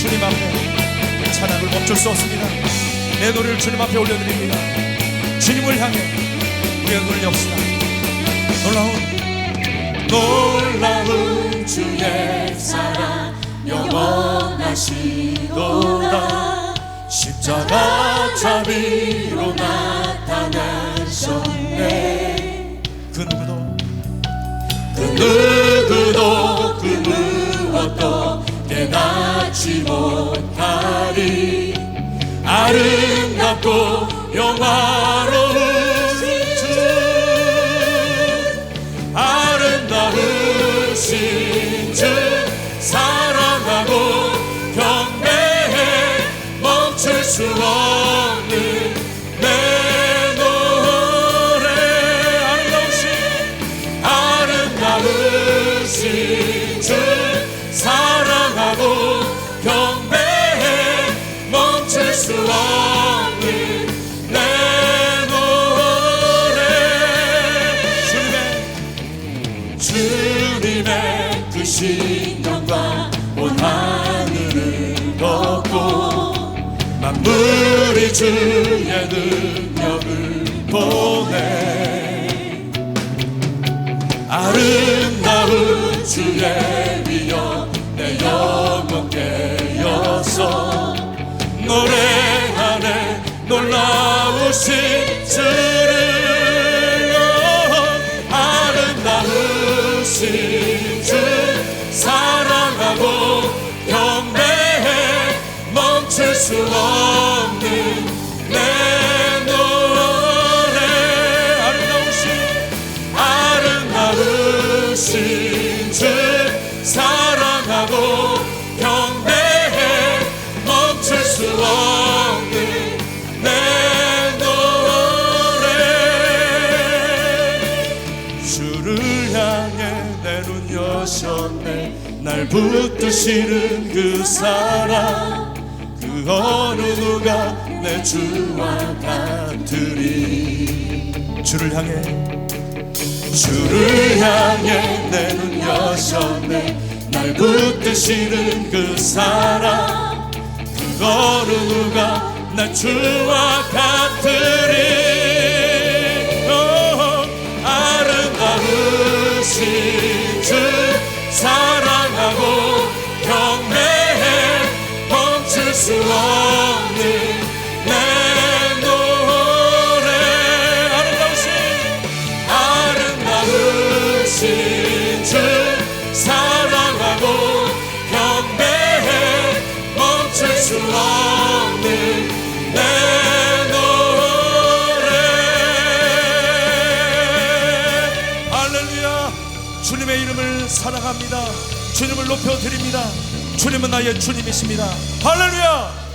주님 앞에 찬양을 멈출 수 없습니다. 내 노래를 주님 앞에 올려드립니다. 주님을 향해 우리의 눈을 엽시다. 놀라운 놀라운 주의 사랑 영원하시도다 십자가 자비 깨닫지 못하리. 아름답고 영화로우신 주. 아름다우신 주. 사랑하고 경배해 멈출 수 없는 주님의 그 신령과 온 하늘을 덮고 만물이 주의 능력을 보내. 아름다운 주의 위엄 내 영혼 깨어서 노래하네 놀라우신 주 멈출 수 없는 내 노래. 아름다우신 아름다우신 주 사랑하고 경배해 멈출 수 없는 내 노래. 주를 향해 내 눈 여셨네. 날 붙드시는 그 사랑 그 어느 누가 내 주와 같으리? 주를 향해 주를 향해 내 눈 여셨네. 날 붙드시는 그 사랑 그 어느 누가 나 주와 같으리 없는 내 노래. 아름다우신 주 사랑하고 경배해 멈출 수 없는 내 노래. 할렐루야. 주님의 이름을 사랑합니다 주님을 높여드립니다. 주님은 나의 주님이십니다. 할렐루야